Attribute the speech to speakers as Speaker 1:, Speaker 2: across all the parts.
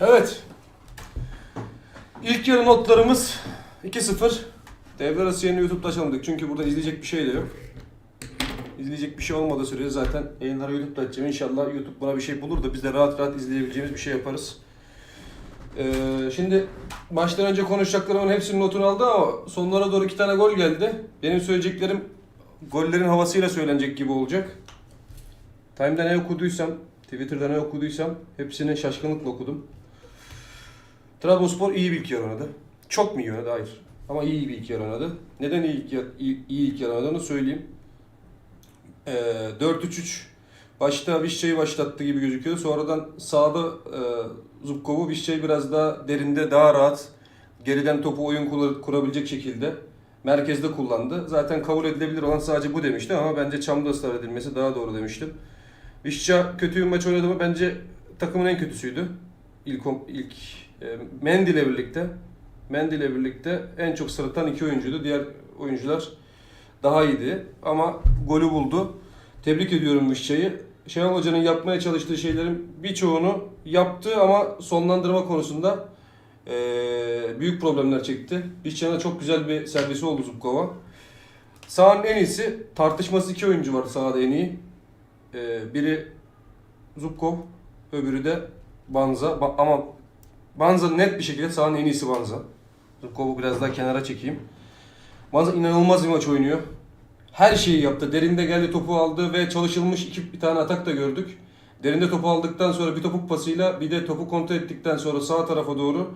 Speaker 1: Evet. İlk yarı notlarımız 2-0. Devre arası yayını YouTube'da açamadık çünkü burada izleyecek bir şey de yok. İzleyecek bir şey olmadığı sürece zaten yayınları YouTube'da açacağım. İnşallah YouTube buna bir şey bulur da biz de rahat rahat izleyebileceğimiz bir şey yaparız. Ee, şimdi maçtan önce konuşacaklarımın hepsinin notunu aldı ama sonlara doğru iki tane gol geldi. Benim söyleyeceklerim gollerin havasıyla söylenecek gibi olacak. Time'da ne okuduysam, Twitter'da ne okuduysam hepsini şaşkınlıkla okudum. Trabzonspor iyi bir yarı oynadı. Çok mu iyi oynadı? Hayır. Ama iyi bir ilk yarı oynadı. Neden iyi ilk iyi, iyi ilk yarı oynadığını söyleyeyim. Ee, 4-3-3 başta Vişça'yı başlattı gibi gözüküyor. Sonradan sağda e, Zubkov'u Vişça'yı biraz daha derinde daha rahat geriden topu oyun kur- kurabilecek şekilde merkezde kullandı. Zaten kabul edilebilir olan sadece bu demişti ama bence Çam'da ısrar edilmesi daha doğru demiştim. Vişça kötü bir maç oynadı mı? Bence takımın en kötüsüydü. İlk, ilk e, Mendy ile birlikte Mendy ile birlikte en çok sırıtan iki oyuncuydu. Diğer oyuncular daha iyiydi ama golü buldu. Tebrik ediyorum Vişça'yı. Şenol Hoca'nın yapmaya çalıştığı şeylerin birçoğunu yaptı ama sonlandırma konusunda e, büyük problemler çekti. Vişça'nın çok güzel bir servisi oldu Zubkova. Sağın en iyisi tartışması iki oyuncu var sahada en iyi. E, biri Zubkov, öbürü de Banza. Ba- ama Banza net bir şekilde sahanın en iyisi Banza. Zubkov'u biraz daha kenara çekeyim. Banza inanılmaz bir maç oynuyor. Her şeyi yaptı. Derinde geldi topu aldı ve çalışılmış iki bir tane atak da gördük. Derinde topu aldıktan sonra bir topuk pasıyla bir de topu kontrol ettikten sonra sağ tarafa doğru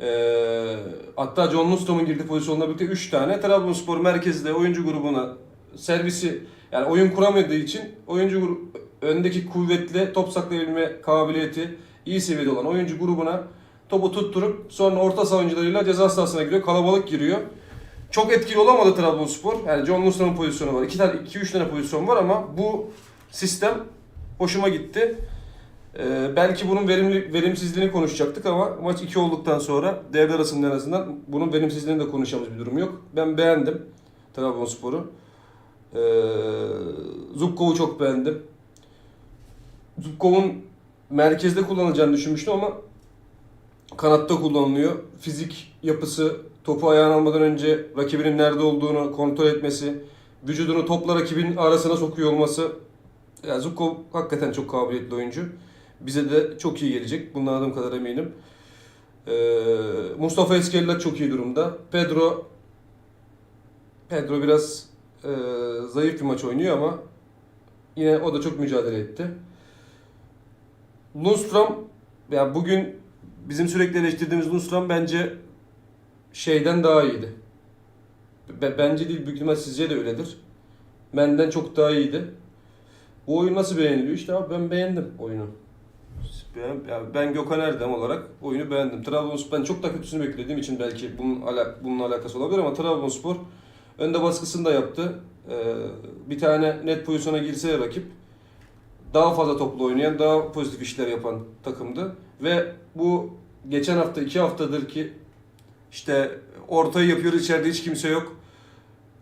Speaker 1: eee hatta John Lustom'un girdiği pozisyonla birlikte 3 tane Trabzonspor merkezde oyuncu grubuna servisi yani oyun kuramadığı için oyuncu grubu öndeki kuvvetli top saklayabilme kabiliyeti iyi seviyede olan oyuncu grubuna topu tutturup sonra orta saha oyuncularıyla ceza sahasına giriyor. Kalabalık giriyor. Çok etkili olamadı Trabzonspor. Yani John Lustom'un pozisyonu var. 2 tane 2 3 tane pozisyon var ama bu sistem hoşuma gitti. Ee, belki bunun verimli verimsizliğini konuşacaktık ama maç 2 olduktan sonra devre arasında en azından bunun verimsizliğini de konuşacağımız bir durum yok. Ben beğendim Trabzonspor'u. Ee, Zubkov'u çok beğendim. Zubkov'un merkezde kullanılacağını düşünmüştüm ama kanatta kullanılıyor. Fizik yapısı, topu ayağına almadan önce rakibinin nerede olduğunu kontrol etmesi, vücudunu topla rakibin arasına sokuyor olması. Yani Zubkov hakikaten çok kabiliyetli oyuncu. Bize de çok iyi gelecek. Bundan adım kadar eminim. Ee, Mustafa Eskella çok iyi durumda. Pedro Pedro biraz e, zayıf bir maç oynuyor ama yine o da çok mücadele etti. Lundstrom ya bugün bizim sürekli eleştirdiğimiz Lundstrom bence şeyden daha iyiydi. Be- bence değil büyük ihtimal sizce de öyledir. Benden çok daha iyiydi. Bu oyun nasıl beğeniliyor? İşte abi ben beğendim oyunu. Ben, yani ben Gökhan Erdem olarak oyunu beğendim. Trabzonspor ben çok da kötüsünü beklediğim için belki bunun alak bununla alakası olabilir ama Trabzonspor önde baskısını da yaptı. Ee, bir tane net pozisyona girse rakip daha fazla toplu oynayan, daha pozitif işler yapan takımdı. Ve bu geçen hafta, iki haftadır ki işte ortayı yapıyoruz, içeride hiç kimse yok.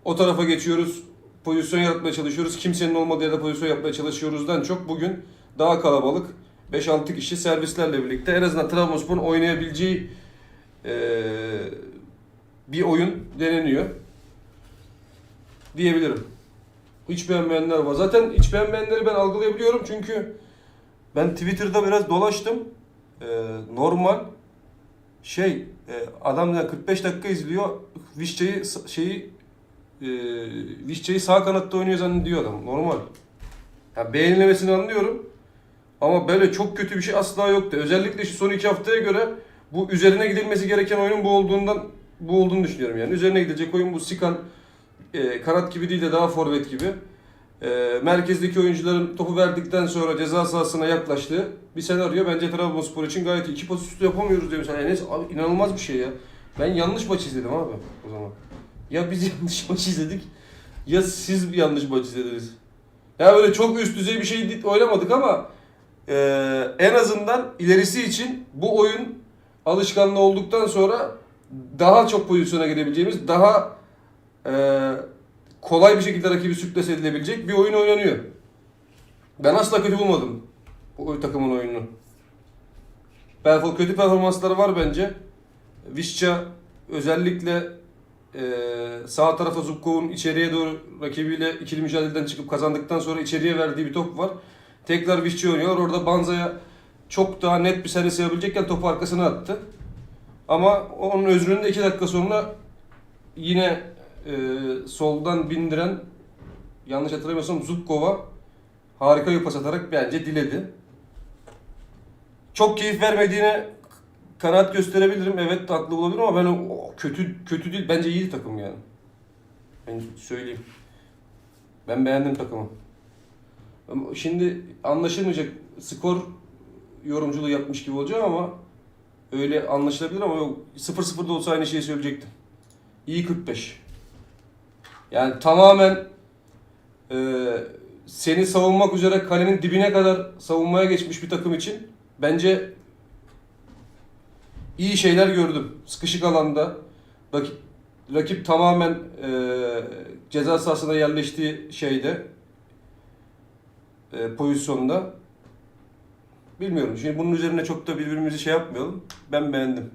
Speaker 1: O tarafa geçiyoruz, pozisyon yaratmaya çalışıyoruz. Kimsenin olmadığı yerde pozisyon yapmaya çalışıyoruzdan çok bugün daha kalabalık. 5-6 kişi servislerle birlikte en azından Trabzonspor'un oynayabileceği eee, bir oyun deneniyor diyebilirim. Hiç beğenmeyenler var. Zaten hiç beğenmeyenleri ben algılayabiliyorum çünkü ben Twitter'da biraz dolaştım. Ee, normal şey e, adam yani 45 dakika izliyor. Vişça'yı şeyi e, Vişça'yı sağ kanatta oynuyor zannediyor adam. Normal. Ya beğenilemesini anlıyorum. Ama böyle çok kötü bir şey asla yoktu. Özellikle şu son iki haftaya göre bu üzerine gidilmesi gereken oyunun bu olduğundan bu olduğunu düşünüyorum yani. Üzerine gidecek oyun bu Sikan e, kanat gibi değil de daha forvet gibi. E, merkezdeki oyuncuların topu verdikten sonra ceza sahasına yaklaştığı bir senaryo bence Trabzonspor için gayet iki pas üstü yapamıyoruz diyor mesela Enes. Abi inanılmaz bir şey ya. Ben yanlış maç izledim abi o zaman. Ya biz yanlış maç izledik ya siz bir yanlış maç izlediniz. Ya böyle çok üst düzey bir şey oynamadık ama eee, en azından ilerisi için bu oyun alışkanlığı olduktan sonra daha çok pozisyona girebileceğimiz, daha eee, kolay bir şekilde rakibi sürklase edilebilecek bir oyun oynanıyor. Ben asla kötü bulmadım bu takımın oyununu. Perfor kötü performansları var bence. Vişça özellikle eee, sağ tarafa Zubkov'un içeriye doğru rakibiyle ikili mücadeleden çıkıp kazandıktan sonra içeriye verdiği bir top var. Tekrar Vişça oynuyor. Orada Banza'ya çok daha net bir servis yapabilecekken topu arkasına attı. Ama onun özrünü de iki dakika sonra yine eee, soldan bindiren yanlış hatırlamıyorsam Zubkov'a harika bir pas atarak bence diledi. Çok keyif vermediğine kanaat gösterebilirim. Evet haklı olabilirim ama ben o, kötü kötü değil. Bence iyi takım yani. Ben söyleyeyim. Ben beğendim takımı. Şimdi anlaşılmayacak skor yorumculuğu yapmış gibi olacağım ama öyle anlaşılabilir ama yok 0-0'da olsa aynı şeyi söyleyecektim. İyi 45. Yani tamamen eee seni savunmak üzere kalenin dibine kadar savunmaya geçmiş bir takım için bence iyi şeyler gördüm. Sıkışık alanda rakip, rakip tamamen eee, ceza sahasına yerleştiği şeyde eee, pozisyonda bilmiyorum. Şimdi bunun üzerine çok da birbirimizi şey yapmayalım. Ben beğendim.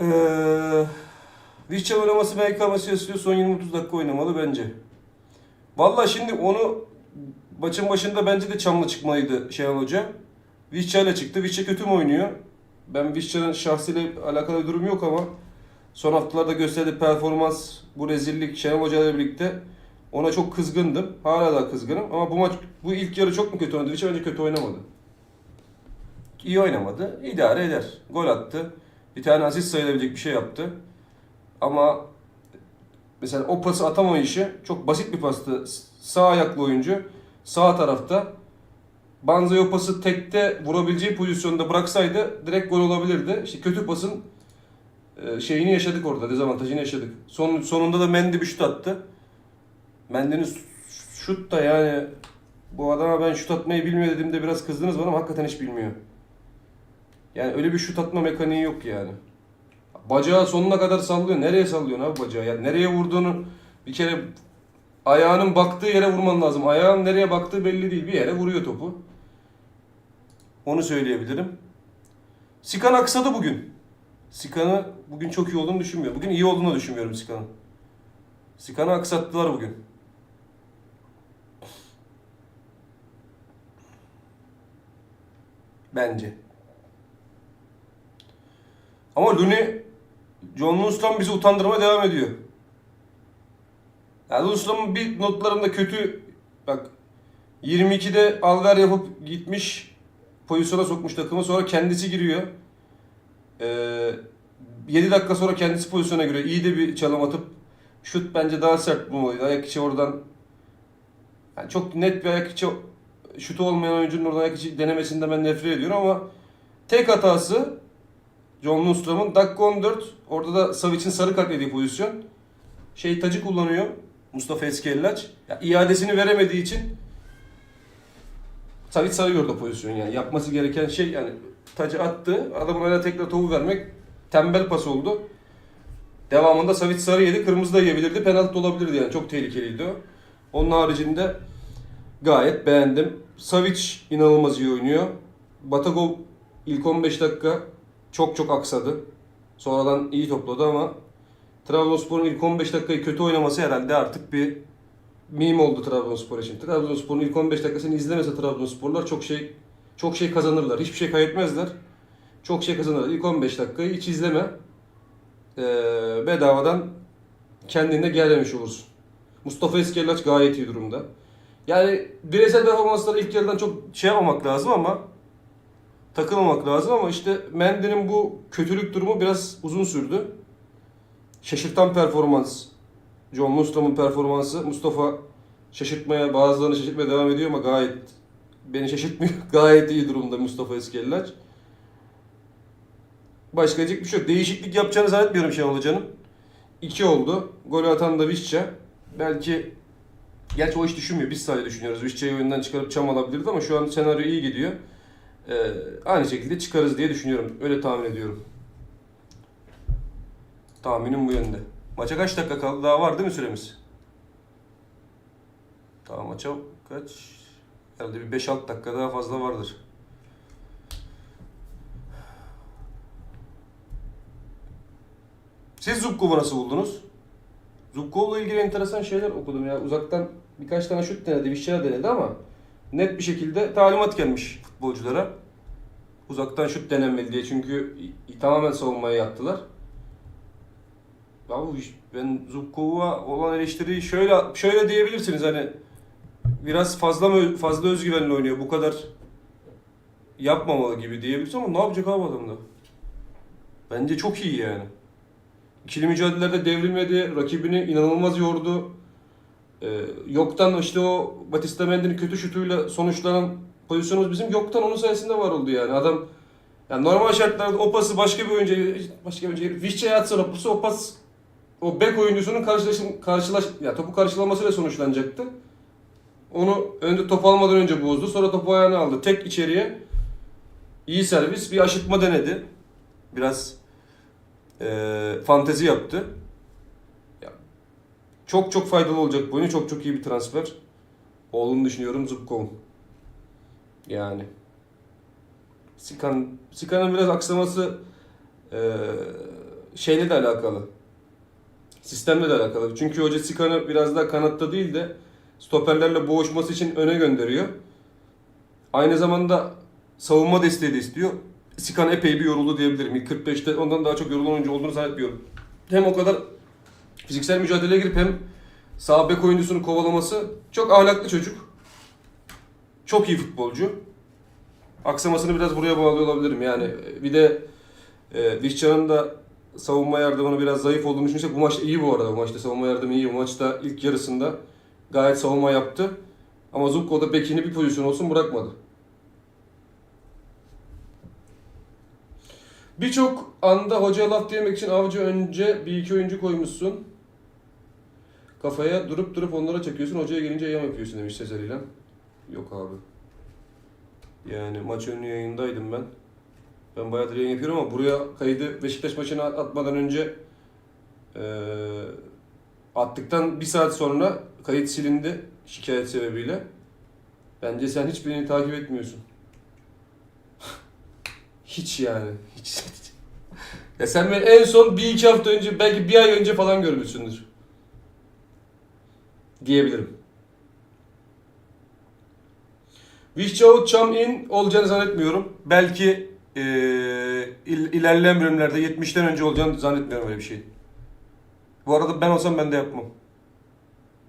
Speaker 1: Eee Vişça oynaması belki istiyor. Son 20-30 dakika oynamalı bence. Valla şimdi onu maçın başında bence de Çamlı çıkmalıydı Şenol Hoca. Vişça ile çıktı. Vişça kötü mü oynuyor? Ben Vişça'nın şahsıyla alakalı bir durum yok ama son haftalarda gösterdiği performans, bu rezillik Şenol Hoca ile birlikte ona çok kızgındım. Hala da kızgınım ama bu maç bu ilk yarı çok mu kötü oynadı? Vişça bence kötü oynamadı. İyi oynamadı. İdare eder. Gol attı. Bir tane asist sayılabilecek bir şey yaptı. Ama mesela o pası atamayışı çok basit bir pastı. Sağ ayaklı oyuncu sağ tarafta Banza'ya o pası tekte vurabileceği pozisyonda bıraksaydı direkt gol olabilirdi. İşte kötü pasın e, şeyini yaşadık orada, dezavantajını yaşadık. Son, sonunda da Mendy bir şut attı. Mendy'nin şut da yani bu adama ben şut atmayı bilmiyor dediğimde biraz kızdınız bana ama hakikaten hiç bilmiyor. Yani öyle bir şut atma mekaniği yok yani. Bacağı sonuna kadar sallıyor. Nereye sallıyorsun abi bacağı? Yani nereye vurduğunu bir kere ayağının baktığı yere vurman lazım. Ayağın nereye baktığı belli değil. Bir yere vuruyor topu. Onu söyleyebilirim. Sikan aksadı bugün. Sikan'ı bugün çok iyi olduğunu düşünmüyorum. Bugün iyi olduğunu düşünmüyorum Sikan'ın. Sikan'ı aksattılar bugün. Bence. Ama Looney John Lundstrom bizi utandırmaya devam ediyor. Yani Lundstrom'un bir notlarında kötü bak 22'de alver yapıp gitmiş pozisyona sokmuş takımı sonra kendisi giriyor. Ee, 7 dakika sonra kendisi pozisyona giriyor. İyi de bir çalım atıp şut bence daha sert bulmalıydı. Ayak içi oradan yani çok net bir ayak içi şutu olmayan oyuncunun oradan ayak içi denemesinden ben nefret ediyorum ama tek hatası John Lundstrom'un dakika 14 orada da Savic'in sarı kart yediği pozisyon. Şey tacı kullanıyor. Mustafa Eskellaç. Ya, iadesini veremediği için Savic sarı gördü pozisyon yani. Yapması gereken şey yani tacı attı. Adamın ayağına tekrar topu vermek tembel pas oldu. Devamında Savic sarı yedi. Kırmızı da yiyebilirdi. Penaltı olabilirdi yani. Çok tehlikeliydi o. Onun haricinde gayet beğendim. Savic inanılmaz iyi oynuyor. Batagov ilk 15 dakika çok çok aksadı. Sonradan iyi topladı ama Trabzonspor'un ilk 15 dakikayı kötü oynaması herhalde artık bir meme oldu Trabzonspor için. Trabzonspor'un ilk 15 dakikasını izlemese Trabzonsporlar çok şey çok şey kazanırlar. Hiçbir şey kaybetmezler. Çok şey kazanırlar. İlk 15 dakikayı hiç izleme. Ee, bedavadan kendine gelmemiş olursun. Mustafa Eskellaç gayet iyi durumda. Yani bireysel performansları ilk yarıdan çok şey yapmamak lazım ama takılmamak lazım ama işte Mendy'nin bu kötülük durumu biraz uzun sürdü. Şaşırtan performans. John Lundstrom'un performansı. Mustafa şaşırtmaya, bazılarını şaşırtmaya devam ediyor ama gayet beni şaşırtmıyor. gayet iyi durumda Mustafa Eskellaç. Başka diyecek bir şey yok. Değişiklik yapacağını zannetmiyorum Şenol Hoca'nın. 2 oldu. Golü atan da Vişça. Belki Gerçi o hiç düşünmüyor. Biz sadece düşünüyoruz. Vişça'yı oyundan çıkarıp çam alabilirdi ama şu an senaryo iyi gidiyor. Ee, aynı şekilde çıkarız diye düşünüyorum. Öyle tahmin ediyorum. Tahminim bu yönde. Maça kaç dakika kaldı? Daha var değil mi süremiz? Tamam maça kaç? Herhalde bir 5-6 dakika daha fazla vardır. Siz Zubkov'u nasıl buldunuz? Zubkov'la ilgili enteresan şeyler okudum ya. Uzaktan birkaç tane şut denedi, bir şeyler denedi ama net bir şekilde talimat gelmiş futbolculara. Uzaktan şut denenmeli diye çünkü tamamen savunmaya yattılar. Ya ben Zubkov'a olan eleştiriyi şöyle şöyle diyebilirsiniz hani biraz fazla mı fazla özgüvenle oynuyor. Bu kadar yapmamalı gibi diyebilirsiniz ama ne yapacak abi adam da? Bence çok iyi yani. İkili mücadelelerde devrilmedi, rakibini inanılmaz yordu. Ee, yoktan işte o Batista Mendy'nin kötü şutuyla sonuçlanan pozisyonumuz bizim yoktan onun sayesinde var oldu yani. Adam yani normal şartlarda o pası başka bir oyuncu başka bir oyuncu Vişça'ya atsa o pası o pas o bek oyuncusunun karşılaşım karşılaş ya topu karşılamasıyla sonuçlanacaktı. Onu önde top almadan önce bozdu. Sonra topu ayağına aldı. Tek içeriye iyi servis bir aşıtma denedi. Biraz e, fantezi yaptı. Çok çok faydalı olacak bu oyun. Çok çok iyi bir transfer. Olduğunu düşünüyorum Zubkov. Yani. Sikan, Sikan'ın biraz aksaması e, şeyle de alakalı. Sistemle de alakalı. Çünkü hoca Sikan'ı biraz daha kanatta değil de stoperlerle boğuşması için öne gönderiyor. Aynı zamanda savunma desteği de istiyor. Sikan epey bir yoruldu diyebilirim. İlk 45'te ondan daha çok yorulan oyuncu olduğunu zannetmiyorum. Hem o kadar fiziksel mücadeleye girip hem sağ bek oyuncusunu kovalaması çok ahlaklı çocuk. Çok iyi futbolcu. Aksamasını biraz buraya bağlıyor olabilirim. Yani bir de e, Vişça'nın da savunma yardımını biraz zayıf olduğunu düşünürsek bu maçta iyi bu arada. Bu maçta savunma yardımı iyi. Bu maçta ilk yarısında gayet savunma yaptı. Ama Zubko da bekini bir pozisyon olsun bırakmadı. Birçok anda hocaya laf diyemek için avcı önce bir iki oyuncu koymuşsun. Kafaya durup durup onlara çekiyorsun. Hocaya gelince yam yapıyorsun demiş Sezer İlhan. Yok abi. Yani maç önü yayındaydım ben. Ben bayağıdır yayın yapıyorum ama buraya kaydı Beşiktaş maçını at- atmadan önce eee, attıktan bir saat sonra kayıt silindi şikayet sebebiyle. Bence sen hiç beni takip etmiyorsun. hiç yani. Hiç. ya sen beni en son bir iki hafta önce belki bir ay önce falan görmüşsündür. Diyebilirim. Vişçavut Çam in olacağını zannetmiyorum. Belki eee il- ilerleyen bölümlerde 70'ten önce olacağını zannetmiyorum öyle bir şey. Bu arada ben olsam ben de yapmam.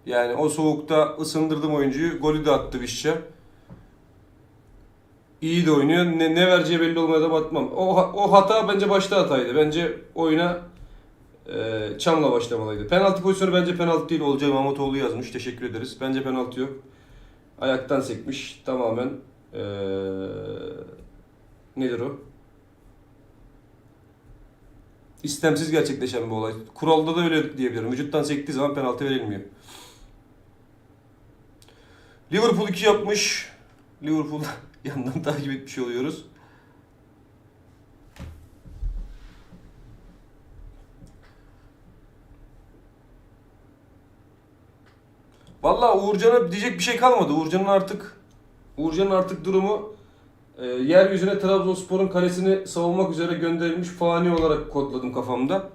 Speaker 1: Yani o soğukta ısındırdım oyuncuyu. Golü de attı Vişça. İyi de oynuyor. Ne, ne vereceği belli olmaya da batmam. O, o hata bence başta hataydı. Bence oyuna e, Çam'la başlamalıydı. Penaltı pozisyonu bence penaltı değil. Olcay Mahmutoğlu yazmış. Teşekkür ederiz. Bence penaltı yok. Ayaktan sekmiş. Tamamen e, nedir o? İstemsiz gerçekleşen bir olay. Kuralda da öyle diyebilirim. Vücuttan sektiği zaman penaltı verilmiyor. Liverpool 2 yapmış. Liverpool yandan takip etmiş oluyoruz. Vallahi Uğurcan'a diyecek bir şey kalmadı. Uğurcan'ın artık Uğurcan'ın artık durumu e, yeryüzüne Trabzonspor'un kalesini savunmak üzere gönderilmiş fani olarak kodladım kafamda.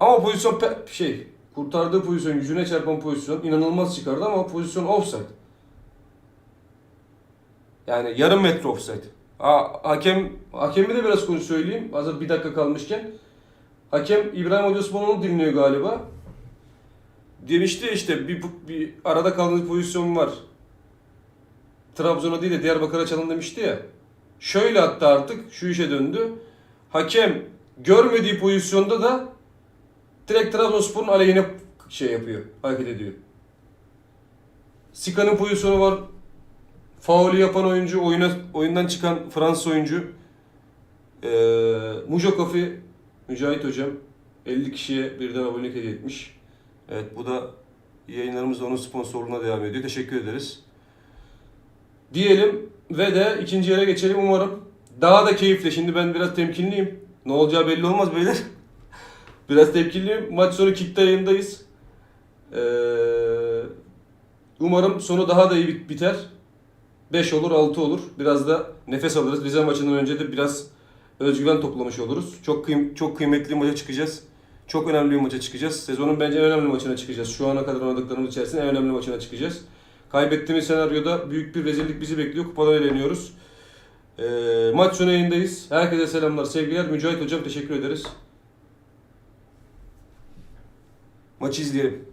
Speaker 1: Ama pozisyon şey kurtardığı pozisyon yüzüne çarpan pozisyon inanılmaz çıkardı ama pozisyon offside. Yani yarım metre offside. Ha, hakem hakemi de biraz konu söyleyeyim. Hazır bir dakika kalmışken. Hakem İbrahim Hoca Osmanoğlu dinliyor galiba. Demişti işte bir, bir arada kaldığınız pozisyon var. Trabzon'a değil de Diyarbakır'a çalın demişti ya. Şöyle hatta artık şu işe döndü. Hakem görmediği pozisyonda da direkt Trabzonspor'un aleyhine şey yapıyor, hareket ediyor. Sika'nın pozisyonu var. Faulü yapan oyuncu, oyuna oyundan çıkan Fransız oyuncu Ee, Mujo Mücahit Hocam 50 kişiye birden abonelik hediye etmiş. Evet bu da yayınlarımız onun sponsorluğuna devam ediyor. Teşekkür ederiz. Diyelim ve de ikinci yere geçelim umarım. Daha da keyifli. Şimdi ben biraz temkinliyim. Ne olacağı belli olmaz beyler. biraz temkinliyim. Maç sonu kickte yayındayız. Ee, umarım sonu daha da iyi bit- biter. 5 olur, 6 olur. Biraz da nefes alırız. Rize maçından önce de biraz özgüven toplamış oluruz. Çok kıym- çok kıymetli maça çıkacağız. Çok önemli bir maça çıkacağız. Sezonun bence en önemli maçına çıkacağız. Şu ana kadar oynadıklarımız içerisinde en önemli maçına çıkacağız. Kaybettiğimiz senaryoda büyük bir rezillik bizi bekliyor. Kupadan eleniyoruz. Ee, maç sonu yayındayız. Herkese selamlar, sevgiler. Mücahit Hocam teşekkür ederiz. Maçı izleyelim.